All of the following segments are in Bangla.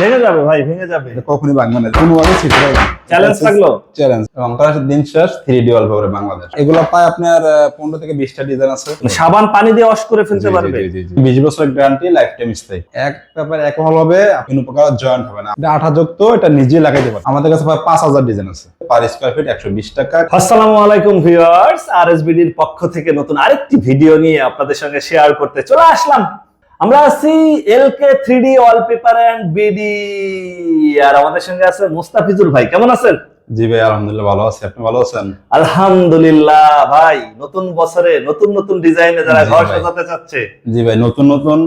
ভেঙে যাবে ভাই ভেঙে যাবে। কখনই ভাঙবে না কোনোভাবে ছিটে যাবে চ্যালেঞ্জ থাকল? চ্যালেঞ্জ এবং তার দিন শেষ থ্রি ডি অল করে বাংলাদেশ। এগুলো পায় আপনার পনেরো থেকে বিশটা ডিজাইন আছে। মানে সাবান পানি দিয়ে ওয়াশ করে ফেলতে পারবে। বিশ বছরের গ্যারান্টি লাইফ টাইম স্থায়ী এক পেপার এক হল হবে কোনো প্রকার জয়েন্ট হবে না। এটা আঠা যুক্ত এটা নিজে লাগাইতে পারে আমাদের কাছে প্রায় পাঁচ হাজার ডিজাইন আছে। পার স্কোয়ার ফিট একশো বিশ টাকা। আসসালামু আলাইকুম ভিউয়ার্স আরএসবিডির পক্ষ থেকে নতুন আরেকটি ভিডিও নিয়ে আপনাদের সঙ্গে শেয়ার করতে চলে আসলাম। আমরা আছি LK three D wallpaper and BD আর আমাদের সঙ্গে আছে মুস্তাফিজুর ভাই। কেমন আছেন? জি ভাই আলহামদুলিল্লাহ ভালো আছি। আপনি ভালো আছেন? আলহামদুলিল্লাহ ভাই নতুন বছরে নতুন নতুন ডিজাইনে যারা ঘর সাজাতে চাচ্ছে। জি ভাই নতুন নতুন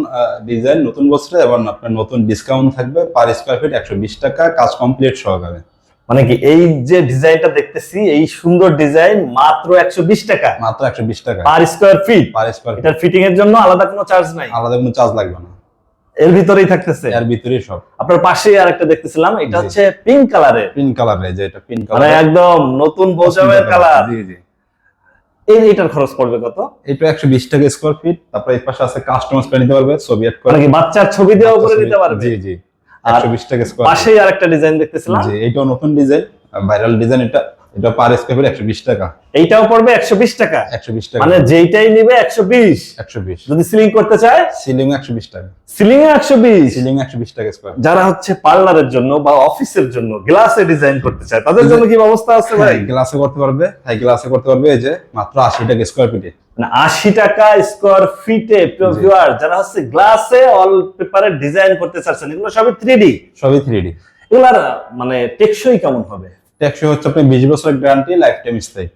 ডিজাইন নতুন বছরে এবং আপনার নতুন ডিসকাউন্ট থাকবে পার স্কোয়ার ফিট একশো বিশ টাকা কাজ কমপ্লিট সহকারে। মানে কি এই যে ডিজাইনটা দেখতেছি এই সুন্দর ডিজাইন মাত্র একশো বিশ টাকা। মাত্র একশো বিশ টাকা। Per square feet per square এটার ফিটিং এর জন্য আলাদা কোনো চার্জ নাই। আলাদা কোনো চার্জ লাগবে না। এর ভিতরেই থাকতেছে। এর ভিতরেই সব। আপনার পাশেই আরেকটা দেখতেছিলাম এটা হচ্ছে পিঙ্ক কালারের পিঙ্ক কালার যে এটা পিঙ্ক কালার মানে একদম নতুন বোজামের কালার জি জি। এই এটার খরচ পড়বে কত? এটা একশো বিশ টাকা স্কোয়ার ফিট তারপরে এই পাশে আছে কাস্টমাইজ করে নিতে পারবে ছবি অ্যাড করে। মানে বাচ্চার ছবি দেওয়া করে নিতে পারবে? জি জি। আর একশো বিশ টাকা স্কয়ার পাশেই আরেকটা ডিজাইন দেখতেছিলাম। জি এটা নতুন ডিজাইন ভাইরাল ডিজাইন এটা। এটা পার স্কোয়ার ফিট একশো বিশ টাকা। এইটাও পড়বে একশো বিশ টাকা। একশো বিশ টাকা। মানে যেইটাই নিবে একশো বিশ। একশো বিশ। যদি সিলিং করতে চায়? সিলিং একশো বিশ টাকা। সিলিং এ একশো বিশ। সিলিং একশো বিশ টাকা স্কোয়ার যারা হচ্ছে পার্লারের জন্য বা অফিসের জন্য গ্লাসে ডিজাইন করতে চায় তাদের জন্য কি ব্যবস্থা আছে ভাই? গ্লাসে করতে পারবে। হাই গ্লাসে করতে পারবে এই যে মাত্র আশি টাকা স্কোয়ার ফিটে মানে আশি টাকা স্কোয়ার ফিটে ভিউয়ার যারা হচ্ছে গ্লাসে অল পেপারের ডিজাইন করতে চাচ্ছেন এগুলো সবই থ্রি ডি সবই থ্রি ডি এগুলার মানে টেকসই কেমন হবে? একশো হচ্ছে আপনি বিশ বছরের গ্যারান্টি লাইফ টাইম স্থায়ী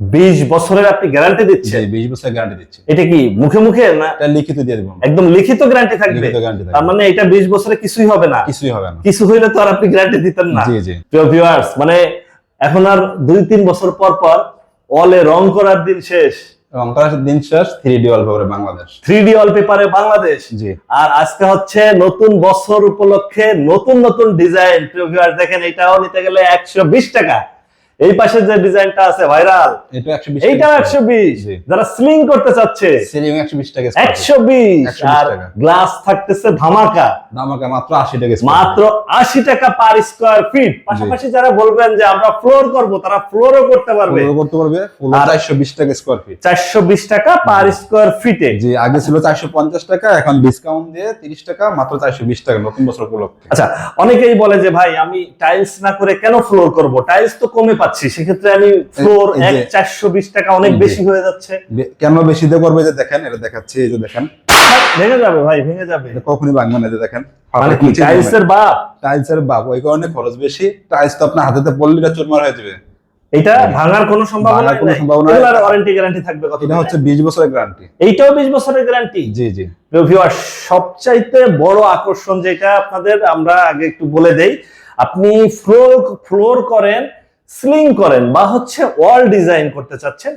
বিশ বছরের আপনি গ্যারান্টি দিচ্ছেন? বিশ বছরের গ্যারান্টি দিচ্ছে। এটা কি মুখে মুখে না? এটা লিখিত দিয়ে দেবো। একদম লিখিত গ্যারান্টি থাকবে। তার মানে এটা বিশ বছরে কিছুই হবে না। কিছুই হবে না। কিছু হইলে তো আর আপনি গ্যারান্টি দিতেন না। জি জি। প্রিয় ভিউয়ার্স মানে এখন আর দুই তিন বছর পর পর অলে রং করার দিন শেষ। এবং তার দিন শেষ থ্রি ডি ওয়ালপেপারে বাংলাদেশ। থ্রি ডি ওয়ালপেপারে বাংলাদেশ। জি। আর আজকে হচ্ছে নতুন বছর উপলক্ষে নতুন নতুন ডিজাইন দেখেন এটাও নিতে গেলে একশো বিশ টাকা। এই পাশে যে ডিজাইনটা আছে ভাইরাল এটা একশো জি। যারা স্লিং করতে চাচ্ছে সিলিং একশো বিশ টাকা square feet। একশো বিশ 120 আর গ্লাস থাকতেছে ধামাকা। আমাকে মাত্র আশি টাকা মাত্র আশি টাকা পার স্কোয়ার ফিট পাশাপাশি যারা বলবেন যে আমরা ফ্লোর করব তারা ফ্লোরও করতে পারবে। পুরো করতে পারবে চারশো বিশ টাকা স্কোয়ার ফিট চারশো বিশ টাকা পার স্কোয়ার ফিটে জি আগে ছিল চারশো পঞ্চাশ টাকা এখন ডিসকাউন্ট দিয়ে তিরিশ টাকা মাত্র চারশো বিশ টাকা নতুন বছর উপলক্ষে। আচ্ছা অনেকেই বলে যে ভাই আমি টাইলস না করে কেন ফ্লোর করব? টাইলস তো কমে পাচ্ছি সেক্ষেত্রে আমি ফ্লোর এক চারশো বিশ টাকা অনেক বেশি হয়ে যাচ্ছে। কেন বেশি দিয়ে করবে যে দেখেন এটা দেখাচ্ছি এই যে দেখেন। ভেঙে যাবে ভাই ভেঙে যাবে। কখনই ভাঙবে না দেখেন। মানে কি টাইলস এর বাপ? টাইলস বাপ ওই কারণে খরচ বেশি। টাইলস তো আপনার হাতেতে পড়লে এটা চুরমার হয়ে যাবে। এটা ভাঙার কোনো সম্ভাবনা কোনো সম্ভাবনা নেই। ওয়ারেন্টি গ্যারান্টি থাকবে কত এটা হচ্ছে বিশ বছরের গ্যারান্টি এইটাও বিশ বছরের গ্যারান্টি জি জি। ভিউয়ার সবচাইতে বড় আকর্ষণ যেটা আপনাদের আমরা আগে একটু বলে দেই আপনি ফ্লোর ফ্লোর করেন স্লিং করেন বা হচ্ছে ওয়াল ডিজাইন করতে চাচ্ছেন।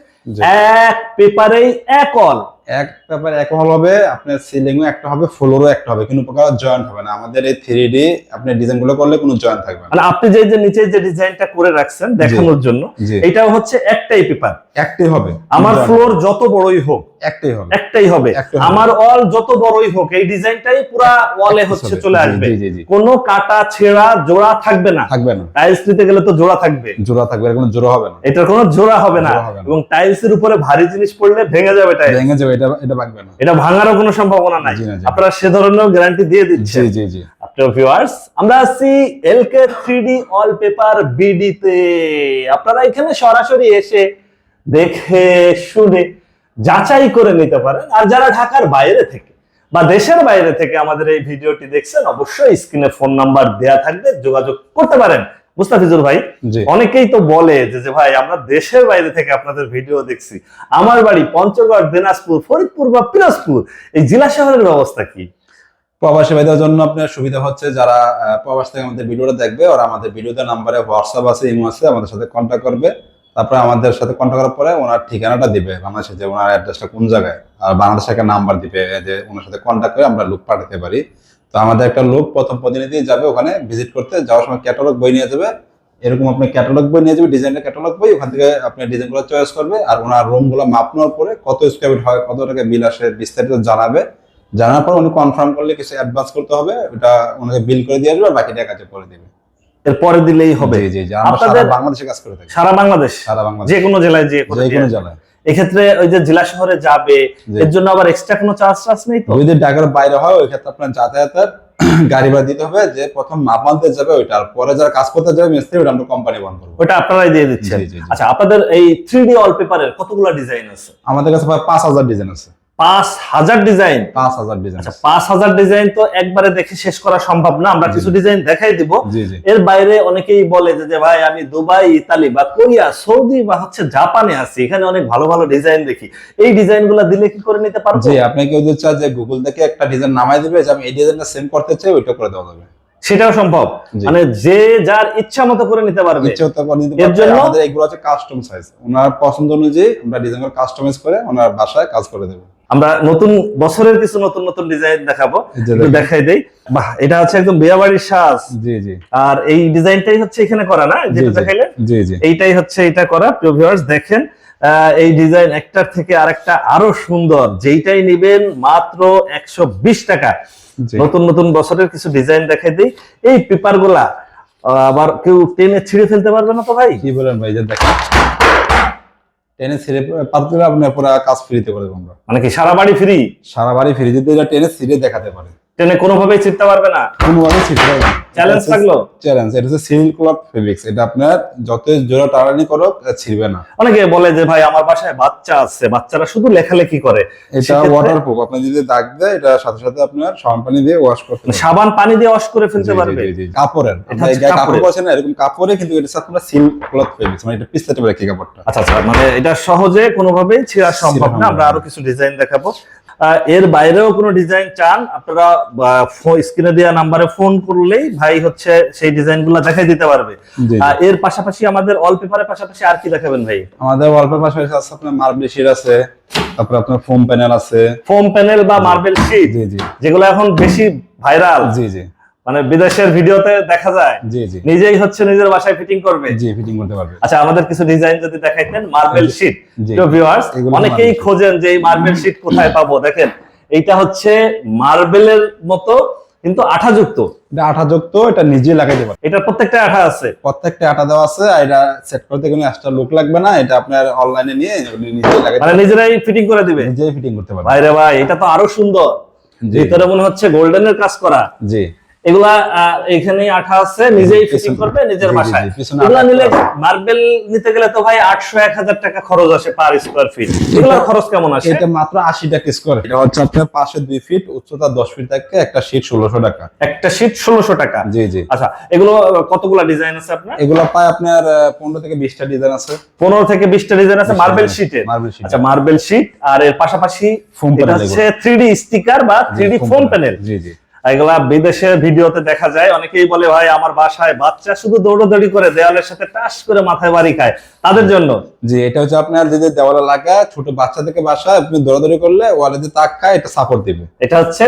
এক পেপারেই এক অল এক ব্যাপার এক হল হবে আপনার সিলিংও একটা হবে ফ্লোরও একটা হবে কোনো প্রকার জয়েন্ট হবে না। আমাদের এই থ্রি ডি আপনি ডিজাইনগুলো করলে কোনো জয়েন্ট থাকবে না। মানে আপনি যে যে নিচে যে ডিজাইনটা করে রাখছেন দেখানোর জন্য হচ্ছে একটাই পেপার একটাই হবে। আমার ফ্লোর যত বড়ই হোক একটাই হবে। একটাই হবে। আমার ওয়াল যত বড়ই হোক এই ডিজাইনটাই পুরা ওয়ালে হচ্ছে চলে আসবে। কোনো কাটা ছেঁড়া জোড়া থাকবে না। থাকবে না। টাইলস নিতে গেলে তো জোড়া থাকবে। জোড়া থাকবে এর কোনো জোড়া হবে না। এটার কোনো জোড়া হবে না। এবং টাইলস এর উপরে ভারী জিনিস পড়লে ভেঙে যাবে টাইলস ভেঙে যাবে এটা এটা ভাগবে না। এটা ভাঙারও কোনো সম্ভাবনা নাই। জি না, জি। আপনারা সে ধরনের গ্যারান্টি দিয়ে জি দিচ্ছেন। জি জি। আপনার ভিউয়ার্স আমরা আছি এলকে থ্রি অল পেপার বিডিতে আপনারা এখানে সরাসরি এসে দেখে শুনে যাচাই করে নিতে পারেন। আর যারা ঢাকার বাইরে থেকে বা দেশের বাইরে থেকে আমাদের এই ভিডিওটি দেখছেন অবশ্যই স্ক্রিনে ফোন নাম্বার দেয়া থাকবে যোগাযোগ করতে পারেন। মুস্তাফিজুর ভাই অনেকেই তো বলে যে ভাই আমরা দেশের বাইরে থেকে আপনাদের ভিডিও দেখছি। আমার বাড়ি পঞ্চগড় দিনাজপুর ফরিদপুর বা পিরোজপুর। এই জেলা শহরের ব্যবস্থা কি? প্রবাসী ভাইদের জন্য আপনার সুবিধা হচ্ছে যারা প্রবাস থেকে আমাদের ভিডিওটা দেখবে ওরা আমাদের ভিডিওতে নাম্বারে হোয়াটসঅ্যাপ আছে ইমো আছে আমাদের সাথে কন্ট্যাক্ট করবে। তারপরে আমাদের সাথে কন্ট্যাক্ট করার পরে ওনার ঠিকানাটা দিবে বাংলাদেশে যে ওনার অ্যাড্রেসটা কোন জায়গায়। আর বাংলাদেশে একটা নাম্বার দিবে যে ওনার সাথে কন্ট্যাক্ট করে আমরা লোক পাঠাতে পারি। তো আমাদের একটা লোক প্রথম প্রতিনিধি যাবে ওখানে ভিজিট করতে যাওয়ার সময় ক্যাটালগ বই নিয়ে যাবে। এরকম আপনি ক্যাটালগ বই নিয়ে যাবে ডিজাইনের ক্যাটালগ বই ওখান থেকে আপনি ডিজাইনগুলো চয়েস করবে আর ওনার রুমগুলো মাপ নেওয়ার পরে কত স্কোয়ার ফিট হয় কত টাকা বিল আসে বিস্তারিত জানাবে। জানার পর উনি কনফার্ম করলে কিছু অ্যাডভান্স করতে হবে ওটা ওনাকে বিল করে দিয়ে আসবে আর বাকিটা কাজে করে দিবে। এর পরে দিলেই হবে। জি জি আমরা সারা বাংলাদেশে কাজ করে থাকি। সারা বাংলাদেশ? সারা বাংলাদেশ। যে কোনো জেলায় যে যে কোনো জেলায়। এক্ষেত্রে ওই যে জেলা শহরে যাবে। এর জন্য আবার এক্সট্রা কোনো চার্জ টার্জ নেই তো? যদি ঢাকার বাইরে হয় ওই ক্ষেত্রে আপনার যাতায়াতের গাড়ি ভাড়া দিতে হবে যে প্রথম মাপ আনতে যাবে ওইটা পরে যারা কাজ করতে যাবে মিস্ত্রি ওটা আমরা কোম্পানি বন্ধ করব। ওটা আপনারাই দিয়ে দিচ্ছেন। আচ্ছা আপনাদের এই থ্রি ডি ওয়ালপেপারের কতগুলো ডিজাইন আছে? আমাদের কাছে প্রায় পাঁচ হাজার ডিজাইন আছে। পাঁচ হাজার ডিজাইন পাঁচ হাজার ডিজাইন আচ্ছা পাঁচ হাজার ডিজাইন তো একবারে দেখে শেষ করা সম্ভব না আমরা কিছু ডিজাইন দেখাই দিব। জি জি। এর বাইরে অনেকেই বলে যে যে ভাই আমি দুবাই ইতালি বা কোরিয়া সৌদি বা হচ্ছে জাপানে আছি এখানে অনেক ভালো ভালো ডিজাইন দেখি। এই ডিজাইনগুলা দিলে কি করে নিতে পারব? জি আপনি কেউ যদি চান যে গুগল থেকে একটা ডিজাইন নামাই দিবে যে আমি এই ডিজাইনটা সেম করতে চাই ওইটা করে দেওয়া যাবে। সেটাও সম্ভব। মানে যে যার ইচ্ছা মতো করে নিতে পারবে। ইচ্ছে হতে করে নিতে এর পারবে। জন্য- আমাদের এগুলো হচ্ছে কাস্টম সাইজ ওনার পছন্দ অনুযায়ী আমরা ডিজাইন করে কাস্টমাইজ করে ওনার বাসায় কাজ করে দেবো। আমরা নতুন বছরের কিছু নতুন নতুন ডিজাইন দেখাবো। দেখাই দেই। বাহ এটা হচ্ছে একদম বিয়াবাড়ির সাজ। জি জি। আর এই ডিজাইনটাই হচ্ছে এখানে করা না? যেটা জি। দেখাইলেন? জি জি। এইটাই হচ্ছে এটা করা প্রিয় ভিউয়ার্স দেখেন এই ডিজাইন একটার থেকে আরেকটা আরও সুন্দর। যেইটাই নিবেন মাত্র একশো বিশ টাকা। নতুন নতুন বছরের কিছু ডিজাইন দেখাই দিই। এই পেপারগুলা আহ, আবার কেউ টেনে ছিঁড়ে ফেলতে পারবে না তো ভাই? কি বলেন ভাই যে দেখেন। টেনে ছিঁড়ে পারতে আপনার পুরো কাজ ফ্রিতে করে দেবো আমরা। মানে কি সারা বাড়ি ফ্রি সারা বাড়ি ফ্রি যদি এটা টেনে ছিঁড়ে দেখাতে পারে। টেনে কোনোভাবেই ছিঁড়তে পারবে না। কোনোভাবে ছিঁড়তে পারবে না। চ্যালেঞ্জ থাকল? চ্যালেঞ্জ এটা হচ্ছে সিল ক্লথ ফেব্রিক্স এটা আপনার যত জোরে টানানি করো ছিঁড়বে না। অনেকে বলে যে ভাই আমার বাসায় বাচ্চা আছে। বাচ্চারা শুধু লেখালেখি করে। এটা সেক্ষেত্রে- ওয়াটারপ্রুফ আপনি যদি দাগ দেয় এটা সাথে সাথে আপনার সাবান পানি দিয়ে ওয়াশ করতে মানে। সাবান পানি দিয়ে ওয়াশ করে ফেলতে পারবে। কাপড়ের। কাপড় বসে না এরকম কাপড়ে কিন্তু এটা হচ্ছে আপনার সিল ক্লথ ফেব্রিক্স মানে এটা পিছতে পারে কি কাপড়টা। আচ্ছা আচ্ছা মানে এটা সহজে কোনোভাবেই ছেঁড়া সম্ভব না। আমরা আরও কিছু ডিজাইন দেখাবো। এর বাইরেও কোনো ডিজাইন চান আপনারা স্ক্রিনে দেওয়া নাম্বারে ফোন করলেই ভাই হচ্ছে সেই ডিজাইনগুলো দেখাই দিতে পারবে। এর পাশাপাশি আমাদের অল পেপারের পাশাপাশি আর কি দেখাবেন ভাই? আমাদের ওয়ালপেপার পাশাপাশি আছে আপনার মার্বেল শিট আছে তারপর আপনার ফোম প্যানেল আছে। ফোম প্যানেল বা মার্বেল শিট জি জি। যেগুলো এখন বেশি ভাইরাল জি জি। মানে বিদেশের ভিডিওতে দেখা যায় জি জি। নিজেই হচ্ছে নিজের বাসায় ফিটিং করবে। জি ফিটিং করতে পারবে। আচ্ছা আমাদের কিছু ডিজাইন যদি দেখাইতেন মার্বেল শিট। তো ভিউয়ার্স অনেকেই খোঁজেন যে এই মার্বেল শিট কোথায় পাবো। দেখেন এইটা হচ্ছে মার্বেলের মতো কিন্তু আঠাযুক্ত। এটা আঠা যুক্ত এটা নিজে লাগাইতে পারবে। এটার প্রত্যেকটা আঠা আছে। প্রত্যেকটা আঠা দেওয়া আছে আর এটা সেট করতে কোনো এক্সট্রা লুক লাগবে না এটা আপনার অনলাইনে নিয়ে নিজে লাগাইতে মানে নিজেরাই ফিটিং করে দিবে। নিজেই ফিটিং করতে পারবে। ভাই রে ভাই এটা তো আরও সুন্দর। ভিতরে মনে হচ্ছে গোল্ডেনের কাজ করা। জি। এগুলা এখানে আঠা আছে নিজেই ফিটিং করবে নিজের বাসায়। এগুলা নিলে মার্বেল নিতে গেলে তো ভাই আটশো এক হাজার টাকা খরচ আসে পার স্কোয়ার ফিট এগুলোর খরচ কেমন আসে? এটা মাত্র আশি টাকা স্কোয়ার এটা হচ্ছে আপনার পাশে দুই ফিট উচ্চতা দশ ফিট থাকে একটা শীট ষোলোশো টাকা। একটা শীট টাকা? জি জি। আচ্ছা এগুলো কতগুলা ডিজাইন আছে আপনার? এগুলো পায় আপনার পনেরো থেকে বিশটা ডিজাইন আছে। পনেরো থেকে বিশটা ডিজাইন আছে মার্বেল শিট আচ্ছা মার্বেল শিট আর এর পাশাপাশি Foam এটা হচ্ছে থ্রি স্টিকার বা থ্রি ডি ফোম প্যানেল জি জি। এগুলা বিদেশের ভিডিওতে দেখা যায়। অনেকেই বলে ভাই আমার বাসায় বাচ্চা শুধু দৌড়াদৌড়ি করে দেওয়ালের সাথে টাস করে মাথায় বাড়ি খায়। তাদের জন্য। জি এটা হচ্ছে আপনার যদি দেওয়ালে লাগা ছোট বাচ্চা থেকে বাসায় আপনি দৌড়াদৌড়ি করলে ওয়ালে যে তাক খায় এটা সাপোর্ট দিবে। এটা হচ্ছে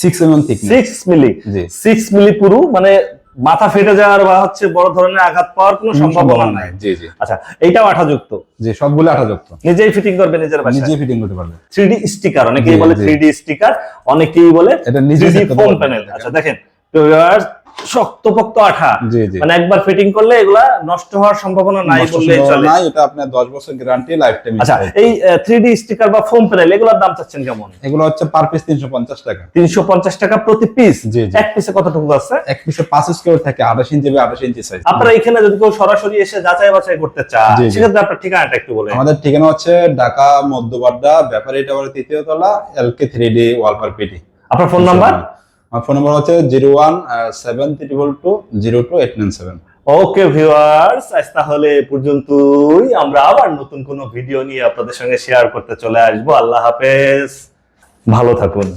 six mm M thickness six milli জি। সিক্স মিলি পুরু মানে মাথা ফেটে যাওয়ার বা হচ্ছে বড় ধরনের আঘাত পাওয়ার কোনো সম্ভাবনা নাই। জি জি। আচ্ছা এইটাও আঠাযুক্ত? জি সবগুলো আঠাযুক্ত। নিজেই ফিটিং করবে নিজের বাসায়? নিজেই ফিটিং করতে পারবে। 3D স্টিকার অনেকেই বলে জি। থ্রি ডি স্টিকার অনেকেই বলে এটা নিজে পারবে। প্যানেল আচ্ছা দেখেন তো শক্তপোক্ত আঠা। মানে একবার ফিটিং করলে এগুলা নষ্ট হওয়ার সম্ভাবনা নাই বললেই চলে। নাই, এটা আপনার দশ বছর গ্যারান্টি লাইফ টাইম আচ্ছা এই থ্রি ডি স্টিকার বা ফোম প্যানেল এগুলোর দাম চাচ্ছেন কেমন? এগুলো হচ্ছে পার পিস তিনশো পঞ্চাশ টাকা। তিনশো পঞ্চাশ টাকা প্রতি পিস জি, জি। এক পিসে কতটুকু আছে? এক পিসে পাঁচ স্কোয়ার থাকে আঠাশ ইঞ্চি বা আঠাশ ইঞ্চি সাইজ আপনারা এখানে যদি কেউ সরাসরি এসে যাচাই বাছাই করতে চান জি। সেক্ষেত্রে আপনার ঠিকানাটা একটু বলে আমাদের ঠিকানা হচ্ছে ঢাকা মধ্যবাড্ডা ব্যাপারী টাওয়ার তৃতীয় তলা এলকে থ্রি ডি ওয়ালপার পিটি আপনার ফোন নাম্বার আমার ফোন নম্বর হচ্ছে zero one seven triple two zero two eight nine seven okay viewers আজ তাহলে পর্যন্তই। আমরা আবার নতুন কোনো ভিডিও নিয়ে আপনাদের সঙ্গে শেয়ার করতে চলে আসব। আল্লাহ হাফেজ। ভালো থাকুন।